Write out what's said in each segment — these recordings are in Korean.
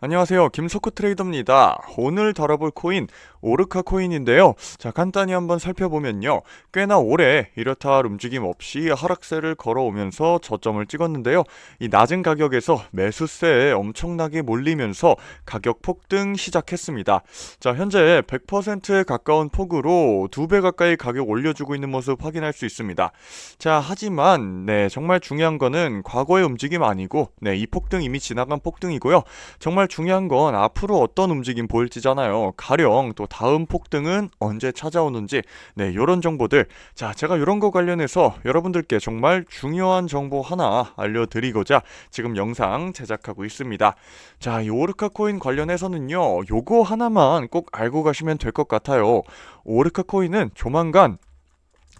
안녕하세요. 김석호 트레이더입니다. 오늘 다뤄볼 코인 오르카 코인인데요. 자, 간단히 한번 살펴보면요. 꽤나 오래 이렇다 할 움직임 없이 하락세를 걸어오면서 저점을 찍었는데요. 이 낮은 가격에서 매수세에 엄청나게 몰리면서 가격 폭등 시작했습니다. 자, 현재 100%에 가까운 폭으로 두 배 가까이 가격 올려주고 있는 모습 확인할 수 있습니다. 자, 하지만 네, 정말 중요한 거는 과거의 움직임 아니고 네, 이 폭등 이미 지나간 폭등이고요. 정말 중요한 건 앞으로 어떤 움직임 보일지잖아요. 가령 또 다음 폭등은 언제 찾아오는지 네, 요런 정보들. 자, 제가 요런 거 관련해서 여러분들께 정말 중요한 정보 하나 알려드리고자 지금 영상 제작하고 있습니다. 자, 이 오르카 코인 관련해서는요. 요거 하나만 꼭 알고 가시면 될 것 같아요. 오르카 코인은 조만간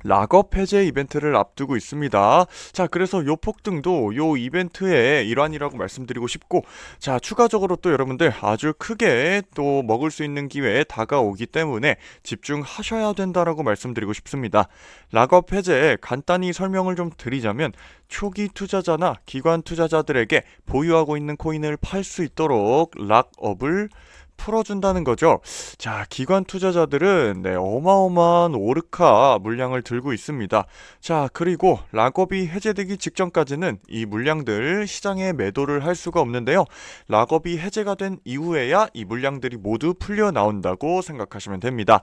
락업 해제 이벤트를 앞두고 있습니다. 자, 그래서 요 폭등도 요 이벤트의 일환이라고 말씀드리고 싶고, 자, 추가적으로 또 여러분들 아주 크게 또 먹을 수 있는 기회에 다가오기 때문에 집중하셔야 된다라고 말씀드리고 싶습니다. 락업 해제 간단히 설명을 좀 드리자면, 초기 투자자나 기관 투자자들에게 보유하고 있는 코인을 팔 수 있도록 락업을 풀어준다는 거죠. 자, 기관 투자자들은 네, 어마어마한 오르카 물량을 들고 있습니다. 자, 그리고 락업이 해제되기 직전까지는 이 물량들 시장에 매도를 할 수가 없는데요. 락업이 해제가 된 이후에야 이 물량들이 모두 풀려 나온다고 생각하시면 됩니다.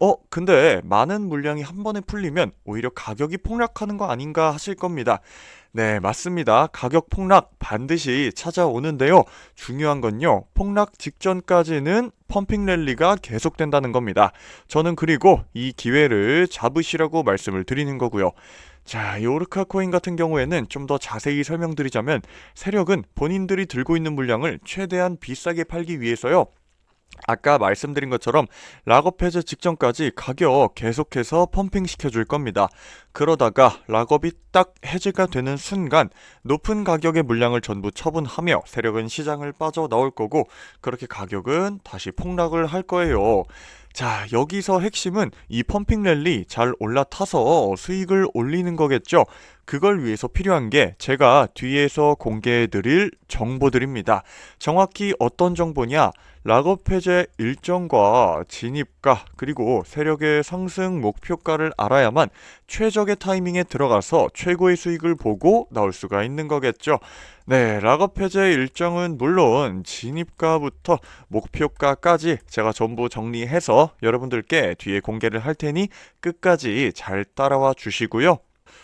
어, 근데 많은 물량이 한 번에 풀리면 오히려 가격이 폭락하는 거 아닌가 하실 겁니다. 네, 맞습니다. 가격 폭락 반드시 찾아오는데요. 중요한 건요. 폭락 직전까지는 펌핑 랠리가 계속된다는 겁니다. 저는 그리고 이 기회를 잡으시라고 말씀을 드리는 거고요. 자, 이 오르카 코인 같은 경우에는 좀 더 자세히 설명드리자면 세력은 본인들이 들고 있는 물량을 최대한 비싸게 팔기 위해서요. 아까 말씀드린 것처럼 락업 해제 직전까지 가격 계속해서 펌핑 시켜줄 겁니다. 그러다가 락업이 딱 해제가 되는 순간 높은 가격의 물량을 전부 처분하며 세력은 시장을 빠져나올 거고 그렇게 가격은 다시 폭락을 할 거예요. 자, 여기서 핵심은 이 펌핑 랠리 잘 올라타서 수익을 올리는 거겠죠. 그걸 위해서 필요한 게 제가 뒤에서 공개해 드릴 정보들입니다. 정확히 어떤 정보냐? 락업 해제 일정과 진입가 그리고 세력의 상승 목표가를 알아야만 최적의 타이밍에 들어가서 최고의 수익을 보고 나올 수가 있는 거겠죠. 네, 락업 해제 일정은 물론 진입가부터 목표가까지 제가 전부 정리해서 여러분들께 뒤에 공개를 할 테니 끝까지 잘 따라와 주시고요.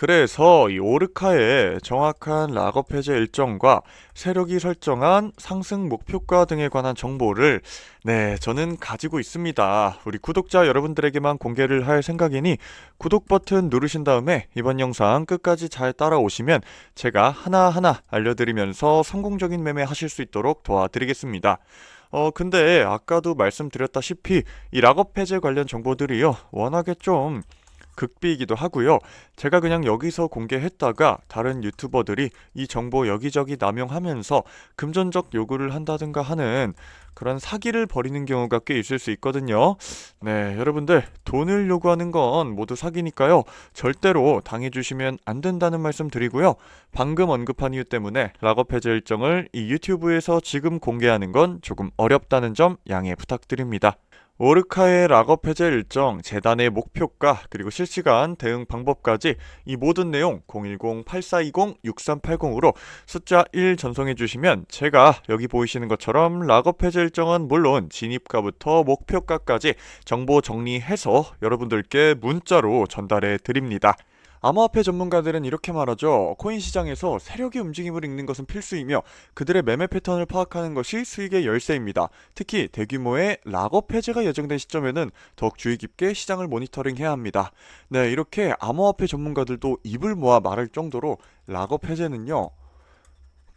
그래서 이 오르카의 정확한 락업 해제 일정과 세력이 설정한 상승 목표가 등에 관한 정보를 네, 저는 가지고 있습니다. 우리 구독자 여러분들에게만 공개를 할 생각이니 구독 버튼 누르신 다음에 이번 영상 끝까지 잘 따라오시면 제가 하나하나 알려드리면서 성공적인 매매 하실 수 있도록 도와드리겠습니다. 어, 근데 아까도 말씀드렸다시피 이 락업 해제 관련 정보들이요. 워낙에 좀 극비이기도 하고요. 제가 그냥 여기서 공개했다가 다른 유튜버들이 이 정보 여기저기 남용하면서 금전적 요구를 한다든가 하는 그런 사기를 벌이는 경우가 꽤 있을 수 있거든요. 네, 여러분들 돈을 요구하는 건 모두 사기니까요. 절대로 당해주시면 안 된다는 말씀 드리고요. 방금 언급한 이유 때문에 락업 해제 일정을 이 유튜브에서 지금 공개하는 건 조금 어렵다는 점 양해 부탁드립니다. 오르카의 락업 해제 일정, 재단의 목표가, 그리고 실시간 대응 방법까지 이 모든 내용 010-8420-6380으로 숫자 1 전송해 주시면 제가 여기 보이시는 것처럼 락업 해제 일정은 물론 진입가부터 목표가까지 정보 정리해서 여러분들께 문자로 전달해 드립니다. 암호화폐 전문가들은 이렇게 말하죠. 코인 시장에서 세력의 움직임을 읽는 것은 필수이며 그들의 매매 패턴을 파악하는 것이 수익의 열쇠입니다. 특히 대규모의 락업 해제가 예정된 시점에는 더욱 주의 깊게 시장을 모니터링해야 합니다. 네, 이렇게 암호화폐 전문가들도 입을 모아 말할 정도로 락업 해제는요.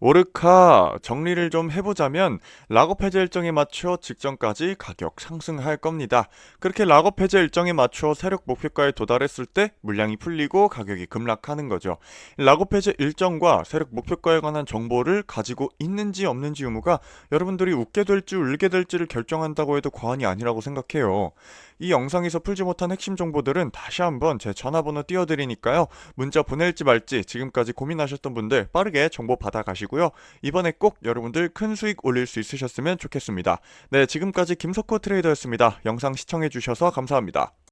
오르카 정리를 좀 해보자면 락업 해제 일정에 맞춰 직전까지 가격 상승할 겁니다. 그렇게 락업 해제 일정에 맞춰 세력 목표가에 도달했을 때 물량이 풀리고 가격이 급락하는 거죠. 락업 해제 일정과 세력 목표가에 관한 정보를 가지고 있는지 없는지 의무가 여러분들이 웃게 될지 울게 될지를 결정한다고 해도 과언이 아니라고 생각해요. 이 영상에서 풀지 못한 핵심 정보들은 다시 한번 제 전화번호 띄워드리니까요. 문자 보낼지 말지 지금까지 고민하셨던 분들 빠르게 정보 받아가시고요. 이번에 꼭 여러분들 큰 수익 올릴 수 있으셨으면 좋겠습니다. 네, 지금까지 김석호 트레이더였습니다. 영상 시청해주셔서 감사합니다.